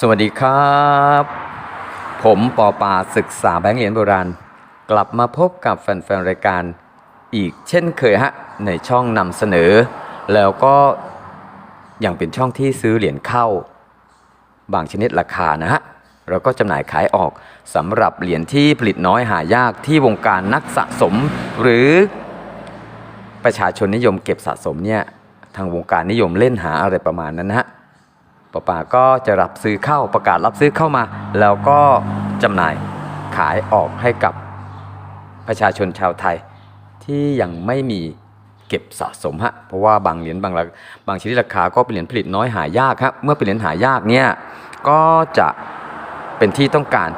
สวัสดีครับ ผมปอปาศึกษาแบงค์เหรียญโบราณ กลับมาพบกับแฟนๆ รายการอีกเช่นเคยฮะ ในช่องนำเสนอ แล้วก็ยังเป็นช่องที่ซื้อเหรียญเข้า บางชนิดราคานะฮะแล้วก็จำหน่ายขายออกสำหรับเหรียญที่ผลิตน้อยหายากที่วงการนักสะสม หรือประชาชนนิยมเก็บสะสมเนี่ยทางวงการนิยมเล่นหาอะไรประมาณนั้นนะฮะ ป้าป่าก็จะรับซื้อเข้าประกาศรับซื้อเข้ามา แล้วก็จำหน่ายขายออกให้กับประชาชนชาวไทยที่ยังไม่มีเก็บสะสมฮะเพราะว่าบางเหรียญบางราบางชนิดราคาก็เป็นเหรียญผลิตน้อยหายากครับเมื่อเป็นเหรียญหายากเนี่ยก็จะเป็นที่ต้องการ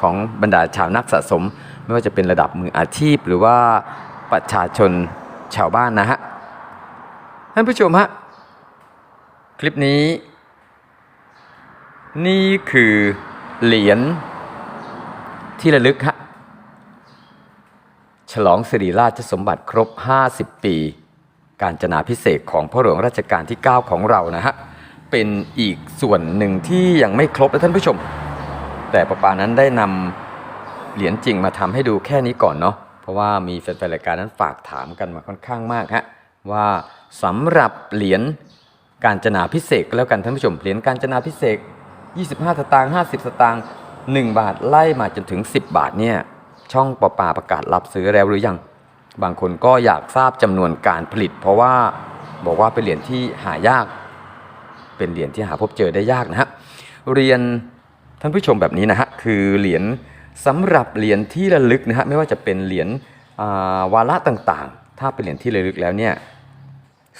ของบรรดาชาวนักสะสม ไม่ว่าจะเป็นระดับมืออาชีพ หรือว่าประชาชนชาวบ้านนะฮะท่านผู้ชมฮะคลิปนี้ นี่คือเหรียญที่ระลึกฮะฉลองสิริราชสมบัติครบ 50 ปี การจนาพิเศษของพระหลวงรัชกาลที่ 9 ของเรานะฮะ เป็นอีกส่วนหนึ่งที่ยังไม่ครบนะท่านผู้ชม แต่ประปานั้นได้นำเหรียญจริงมาทำให้ดูแค่นี้ก่อนเนาะเพราะว่ามีแฟนๆรายการนั้นฝากถามกันมาค่อนข้างมากฮะว่าสำหรับเหรียญการจนาพิเศษแล้วกันท่านผู้ชมเหรียญการจนาพิเศษ 25 สตางค์ 50 สตางค์ 1 บาทไล่มาจนถึง 10 บาทเนี่ยช่องประปาประกาศรับซื้อแล้วหรือยัง บางคนก็อยากทราบจำนวนการผลิต เพราะว่าบอกว่าเป็นเหรียญที่หายาก เป็นเหรียญที่หาพบเจอได้ยากนะฮะเรียนท่านผู้ชมแบบนี้นะฮะคือเหรียญสำหรับเหรียญที่ระลึกนะฮะไม่ว่าจะเป็นเหรียญวาระต่างๆ ถ้าเป็นเหรียญที่ระลึกแล้วเนี่ย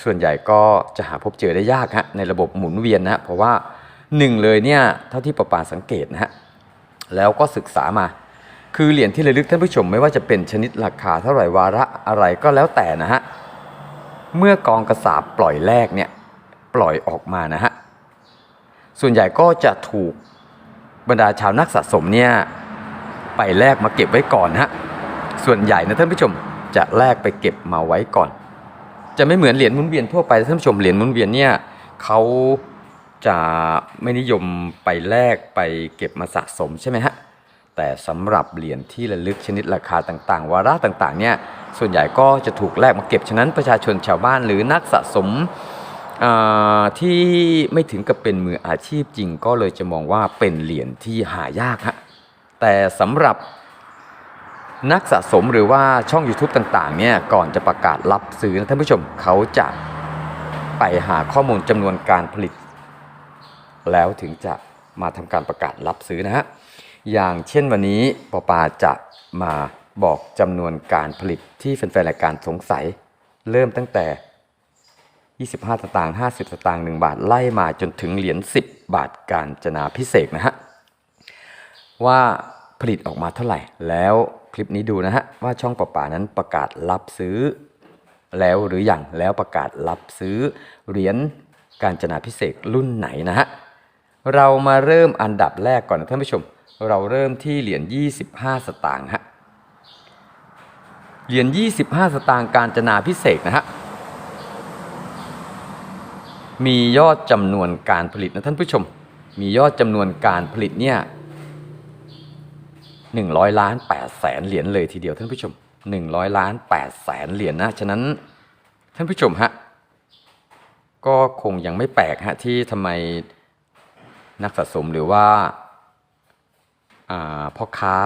ส่วนใหญ่ก็จะหาพบเจอได้ยากฮะในระบบหมุนเวียนนะฮะเพราะว่า หนึ่งเลยเนี่ยเท่าที่ประปาสังเกตนะฮะแล้วก็ศึกษามา คือเหรียญที่ระลึกท่านผู้ชมไม่ว่าจะเป็นชนิดราคาเท่าไหร่วาระอะไรก็แล้วแต่นะฮะเมื่อกองกระสาบปล่อยแรกเนี่ยปล่อยออกมานะฮะส่วนใหญ่ก็จะถูกบรรดาชาวนักสะสมเนี่ยไปแลกมาเก็บไว้ก่อนฮะส่วนใหญ่นะท่านผู้ชมจะแลกไปเก็บมาไว้ก่อน จะไม่เหมือนเหรียญหมุนเวียนทั่วไปท่านผู้ชมเหรียญหมุนเวียนเนี่ยเขา จะไม่นิยมไปแลกไปเก็บมาสะสมใช่ไหมฮะ แต่สำหรับเหรียญที่ระลึกชนิดราคาต่างๆ วาระต่างๆเนี่ยส่วนใหญ่ก็จะถูกแลกมาเก็บ ฉะนั้นประชาชนชาวบ้านหรือนักสะสมอ่าที่ไม่ถึงกับเป็นมืออาชีพจริงก็เลยจะมองว่าเป็นเหรียญที่หายากฮะ แต่สำหรับนักสะสมหรือว่าช่อง YouTube ต่างๆเนี่ยก่อนจะประกาศรับซื้อนะท่านผู้ชมเขาจะไปหาข้อมูลจำนวนการผลิต แล้วถึงจะมาทำการประกาศรับซื้อนะฮะอย่างเช่นวันนี้ปอปาจะมาบอกจำนวนการผลิตที่แฟนๆรายการสงสัย เริ่มตั้งแต่ 25 สตางค์50 สตางค์1บาทไล่มาจนถึงเหรียญ10 บาทการจนาพิเศษนะฮะว่าผลิตออกมาเท่าไหร่ แล้วคลิปนี้ดูนะฮะว่าช่องประป่านั้นประกาศรับซื้อ แล้วหรืออยังแล้วประกาศรับซื้อเหรียญการจนาพิเศษกรุ่นไหนนะฮะ เรามาเริ่มอันดับแรกก่อนนะท่านผู้ชม เราเริ่มที่เหรียญ25 สตางค์ฮะเหรียญ25 สตางค์การจนาพิเศษนะฮะมียอดจำนวนการผลิตนะท่านผู้ชม มียอดจำนวนการผลิตเนี่ยหนึ่งร้อยล้านแปดแสนเหรียญเลยทีเดียวท่านผู้ชมหนึ่งร้อยล้านแปดแสนเหรียญนะฉะนั้นท่านผู้ชมฮะก็คงยังไม่แปลกฮะที่ทำไม นักสะสมหรือว่าพ่อค้า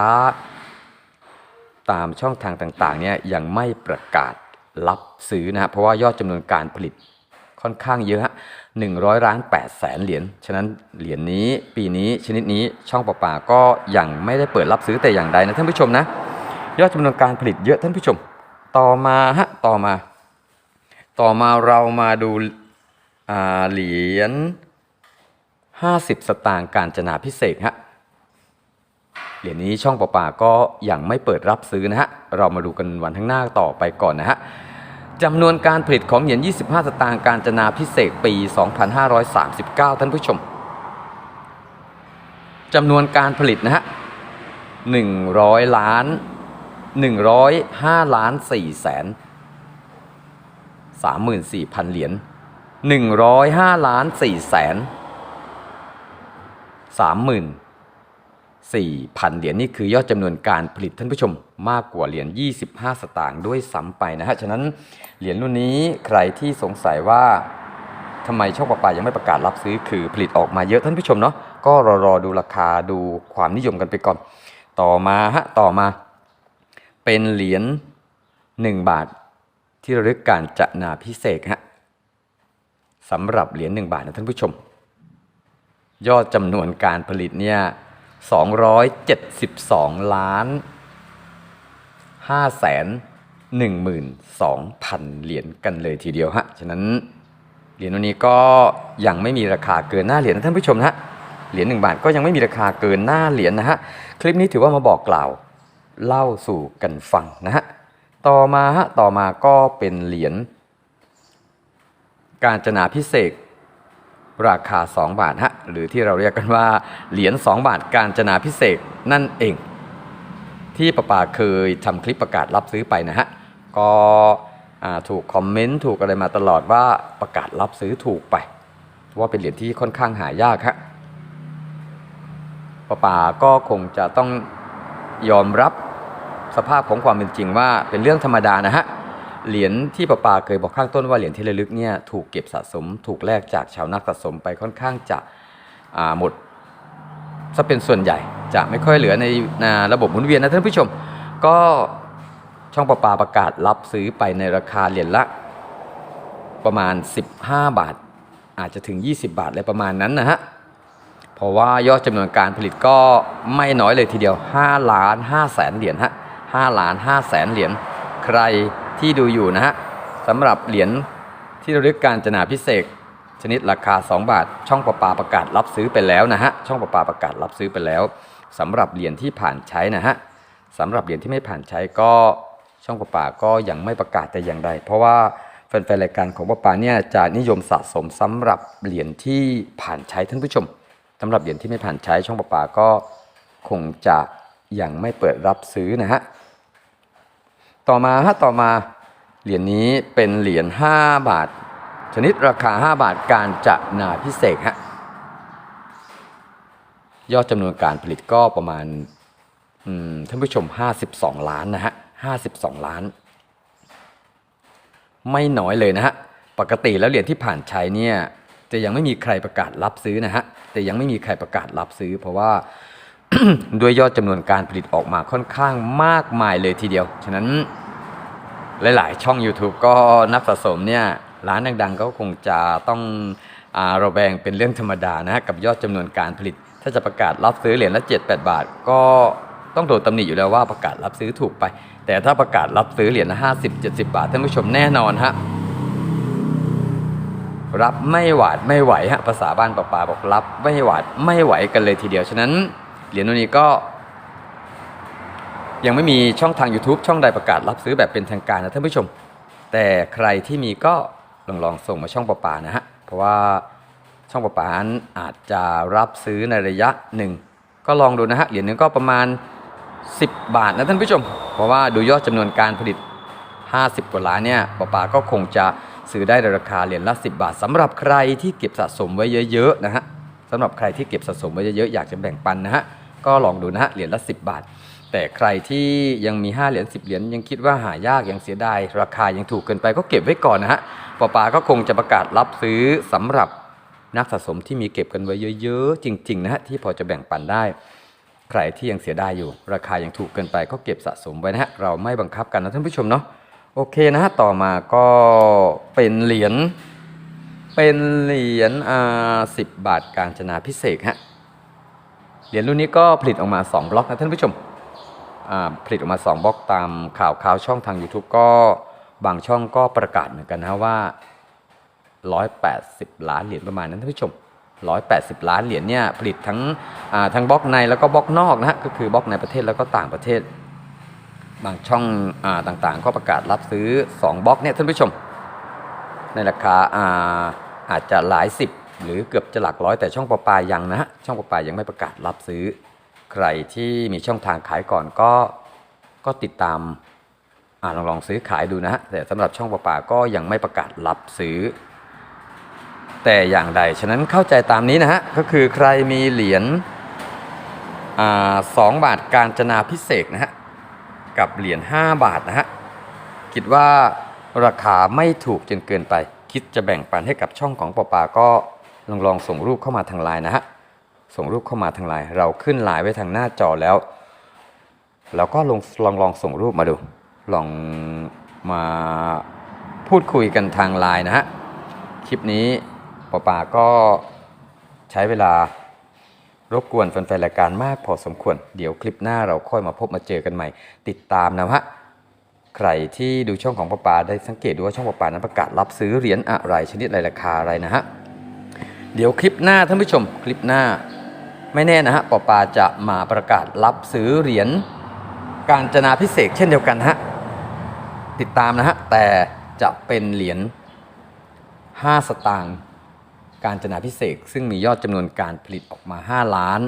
ตามช่องทางต่างๆเนี่ยยังไม่ประกาศรับซื้อนะฮะเพราะว่ายอดจำนวนการผลิตค่อนข้างเยอะฮะหนึ่งร้อยล้านแปดแสนเหรียญ ฉะนั้นเหรียญนี้ปีนี้ชนิดนี้ช่องประปาก็ยังไม่ได้เปิดรับซื้อแต่อย่างใดนะท่านผู้ชมนะ ยอดจำนวนการผลิตเยอะท่านผู้ชม ต่อมาฮะต่อมา ต่อมาเรามาดูเหรียญ 50 สตางค์การจนาพิเศษฮะ เหรียญนี้ช่องประปาก็ยังไม่เปิดรับซื้อนะฮะ เรามาดูกันวันข้างหน้าต่อไปก่อนนะฮะจำนวนการผลิตของเหรียญ 25 สตางค์การจนาพิเศษปี 2539 ท่านผู้ชม จำนวนการผลิตนะฮะ 100 ล้าน 105 ล้าน4แสน34,000 เหรียญ105 ล้าน4แสน 34,000 เหรียญนี่คือยอดจำนวนการผลิตท่านผู้ชมมากกว่าเหรียญ 25 สตางค์ด้วยซ้ำไปนะฮะ ฉะนั้นเหรียญรุ่นนี้ใครที่สงสัยว่าทำไมช่องประปายังไม่ประกาศรับซื้อคือผลิตออกมาเยอะท่านผู้ชมเนาะก็รอรอดูราคาดูความนิยมกันไปก่อน ต่อมาฮะต่อมา เป็นเหรียญ1บาทที่ระลึกการจนาพิเศษฮะสำหรับเหรียญ1บาทนะท่านผู้ชม ยอดจำนวนการผลิตเนี่ย272 ล้าน5แสน12,000 เหรียญกันเลยทีเดียวฮะ ฉะนั้นเหรียญวันนี้ก็ยังไม่มีราคาเกินหน้าเหรียญนะท่านผู้ชมนะฮะเหรียญ1บาทก็ยังไม่มีราคาเกินหน้าเหรียญนะฮะ คลิปนี้ถือว่ามาบอกกล่าวเล่าสู่กันฟังนะฮะ ต่อมาฮะ ต่อมาก็เป็นเหรียญการจนาพิเศษ ราคา 2 บาทฮะหรือที่เราเรียกกันว่า เหรียญ2บาทการจนาพิเศษนั่นเอง ที่ประปาเคยทำคลิปประกาศรับซื้อไปนะฮะก็ถูกคอมเมนต์ถูกอะไรมาตลอดว่าประกาศรับซื้อถูกไปว่าเป็นเหรียญที่ค่อนข้างหายากฮะประปาก็คงจะต้องยอมรับสภาพของความเป็นจริงว่าเป็นเรื่องธรรมดานะฮะ เหรียญที่ประปาเคยบอกข้างต้นว่าเหรียญที่ระลึกเนี่ยถูกเก็บสะสม ถูกแลกจากชาวนักสะสมไปค่อนข้างจะหมดซะเป็นส่วนใหญ่จะไม่ค่อยเหลือในในระบบหมุนเวียนนะท่านผู้ชม ก็ช่องประปาประกาศรับซื้อไปในราคาเหรียญละประมาณ 15 บาท อาจจะถึง 20 บาทอะไรประมาณนั้นนะฮะเพราะว่ายอดจำนวนการผลิตก็ไม่น้อยเลยทีเดียว5ล้าน5แสนเหรียญฮะ5ล้าน5แสนเหรียญใคร ที่ดูอยู่นะฮะสำหรับเหรียญที่ระลึกการจนาพิเศษชนิดราคา 2 บาท ช่องประปาประกาศรับซื้อไปแล้วนะฮะช่องประปาประกาศรับซื้อไปแล้วสำหรับเหรียญที่ผ่านใช้นะฮะสำหรับเหรียญที่ไม่ผ่านใช้ก็ช่องประปาก็ยังไม่ประกาศแต่อย่างใดเพราะว่าแฟนๆรายการของประปาเนี่ยจะนิยมสะสมสำหรับเหรียญที่ผ่านใช้ท่านผู้ชมสำหรับเหรียญที่ไม่ผ่านใช้ช่องประปาก็คงจะยังไม่เปิดรับซื้อนะฮะ ต่อมาฮะต่อมาเหรียญนี้เป็นเหรียญ5บาท ชนิดราคา 5 บาทการจะนาพิเศษฮะยอดจำนวนการผลิตก็ประมาณมท่านผู้ชม 52 ล้านนะฮะ52 ล้าน ไม่น้อยเลยนะฮะ ปกติแล้วเหรียญที่ผ่านใช้เนี่ยจะยังไม่มีใครประกาศรับซื้อนะฮะแต่ยังไม่มีใครประกาศรับซื้อ เพราะว่าด้วยยอดจำนวนการผลิตออกมาค่อนข้างมากมายเลยทีเดียว ฉะนั้น หลาย ๆ ช่อง YouTube ก็นักสะสมเนี่ยร้านดังๆ ก็คงจะต้องอาระแวงเป็นเรื่องธรรมดานะกับยอดจำนวนการผลิต ถ้าจะประกาศรับซื้อเหรียญละ 7-8 บาท ก็ต้องโดนตำหนิอยู่แล้วว่าประกาศรับซื้อถูกไป แต่ถ้าประกาศรับซื้อเหรียญละ50-70 บาทท่านผู้ชมแน่นอนฮะรับไม่หวาดไม่ไหวฮะภาษาบ้านปลาๆบอกรับไม่หวาดไม่ไหวกันเลยทีเดียวฉะนั้นเหรียญตัวนี้ก็ ยังไม่มีช่องทาง YouTube ช่องใดประกาศรับซื้อแบบเป็นทางการนะท่านผู้ชม แต่ใครที่มีก็ลองลองส่งมาช่องปลานะฮะ เพราะว่าช่องปลาๆนั้นอาจจะรับซื้อในระยะหนึ่ง ก็ลองดูนะฮะ เหรียญหนึงก็ประมาณ 10 บาทนะท่านผู้ชม เพราะว่าดูยอดจำนวนการผลิต 50 กว่าล้านเนี่ยปาปาก็คงจะซื้อได้ในราคาเหรียญละ 10 บาทสำหรับใครที่เก็บสะสมไว้เยอะๆนะฮะสำหรับใครที่เก็บสะสมไว้เยอะๆอยากจะแบ่งปันนะฮะ ก็ลองดูนะฮะ เหรียญละ 10 บาท แต่ใครที่ยังมี 5 เหรียญ10 เหรียญยังคิดว่าหายากยังเสียดายราคายังถูกเกินไปก็เก็บไว้ก่อนนะฮะปาปาก็คงจะประกาศรับซื้อสำหรับนักสะสมที่มีเก็บกันไว้เยอะๆ จริง ๆ นะฮะที่พอจะแบ่งปันได้ ใครที่ยังเสียดายอยู่ ราคายังถูกเกินไปก็เก็บสะสมไว้นะฮะเราไม่บังคับกันนะท่านผู้ชมเนาะโอเคนะฮะต่อมาก็เป็นเหรียญเป็นเหรียญอ่าสิบบาทการจนาพิเศษฮะเหรียญรุ่นนี้ก็ผลิตออกมา 2 บล็อกนะท่านผู้ชม ผลิตออกมา2บล็อกตามข่าวข่าวช่องทาง YouTube ก็บางช่องก็ประกาศเหมือนกันนะว่า 180 ล้านเหรียญประมาณนั้นท่านผู้ชม 180 ล้านเหรียญเนี่ยผลิตทั้งทั้งบล็อกในแล้วก็บล็อกนอกนะฮะก็คือบล็อกในประเทศแล้วก็ต่างประเทศ บางช่องอต่างๆ ก็ประกาศรับซื้อ 2บล็อกเนี่ยท่านผู้ชม ในราคาอาอาจจะหลายสิบหรือเกือบจะหลักร้อยแต่ช่องประปายังนะฮะช่องประปายังไม่ประกาศรับซื้อ ใครที่มีช่องทางขายก่อนก็ก็ติดตามอลองลองซื้อขายดูนะฮะแต่สำหรับช่องประปาก็ยังไม่ประกาศรับซื้อ แต่อย่างใด ฉะนั้นเข้าใจตามนี้นะฮะ ก็คือใครมีเหรียญสองบาทการจนาพิเศษนะฮะ กับเหรียญ5บาทนะฮะ คิดว่าราคาไม่ถูกจนเกินไป คิดจะแบ่งปันให้กับช่องของปอปาก็ลองลองส่งรูปเข้ามาทางไลน์นะฮะ ส่งรูปเข้ามาทางไลน์เราขึ้นไลน์ไว้ทางหน้าจอแล้วแล้วก็ลองลองลองส่งรูปมาดู ลองมาพูดคุยกันทางไลน์นะฮะ คลิปนี้ปอปาก็ใช้เวลารบกวนแฟนๆรายการมากพอสมควร เดี๋ยวคลิปหน้าเราค่อยมาพบมาเจอกันใหม่ ติดตามนะฮะ ใครที่ดูช่องของปอปาได้สังเกตดูว่าช่องปอปานั้นประกาศรับซื้อเหรียญอะไรชนิดอะไรราคาอะไรนะฮะ เดี๋ยวคลิปหน้าท่านผู้ชมคลิปหน้า ไม่แน่นะฮะปอปาจะมาประกาศรับซื้อเหรียญการจนาพิเศษเช่นเดียวกันฮะติดตามนะฮะแต่จะเป็นเหรียญ5 สตางค์การจนาพิเศษซึ่งมียอดจำนวนการผลิตออกมา 5 ล้าน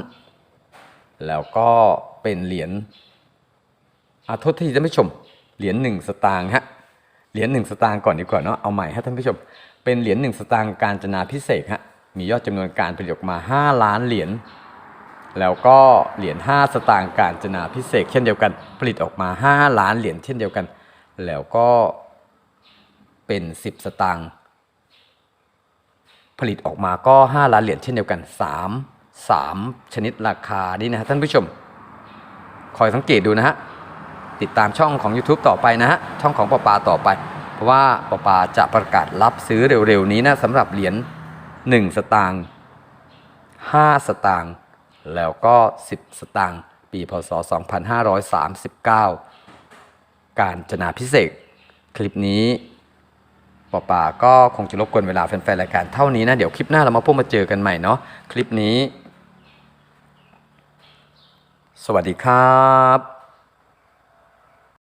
แล้วก็เป็นเหรียญอาโทษทีท่านผู้ชมเหรียญ1สตางค์ฮะเหรียญ1สตางค์ก่อนดีกว่าเนาะเอาใหม่ฮะท่านผู้ชม เป็นเหรียญ1สตางค์การจนาพิเศษฮะมียอดจำนวนการผลิตออกมา 5 ล้านเหรียญ แล้วก็เหรียญ5สตางค์การจนาพิเศษเช่นเดียวกัน ผลิตออกมา 5 ล้านเหรียญเช่นเดียวกัน แล้วก็เป็น 10 สตางค์ผลิตออกมาก็ 5 ล้านเหรียญเช่นเดียวกัน 3 3 ชนิดราคานี่นะฮะท่านผู้ชม คอยสังเกตดูนะฮะ ติดตามช่องของ YouTube ต่อไปนะฮะ ช่องของปอปาต่อไป เพราะว่าปอปาจะประกาศรับซื้อเร็วๆนี้นะสำหรับเหรียญ1 สตางค์5สตางค์ แล้วก็ 10 สตางค์ปีพศ 2539 การจนาพิเศษ คลิปนี้ปอปาก็คงจะรบกวนเวลาแฟนๆรายการเท่านี้นะ เดี๋ยวคลิปหน้าเรามาพบมาเจอกันใหม่เนาะคลิปนี้ สวัสดีครับ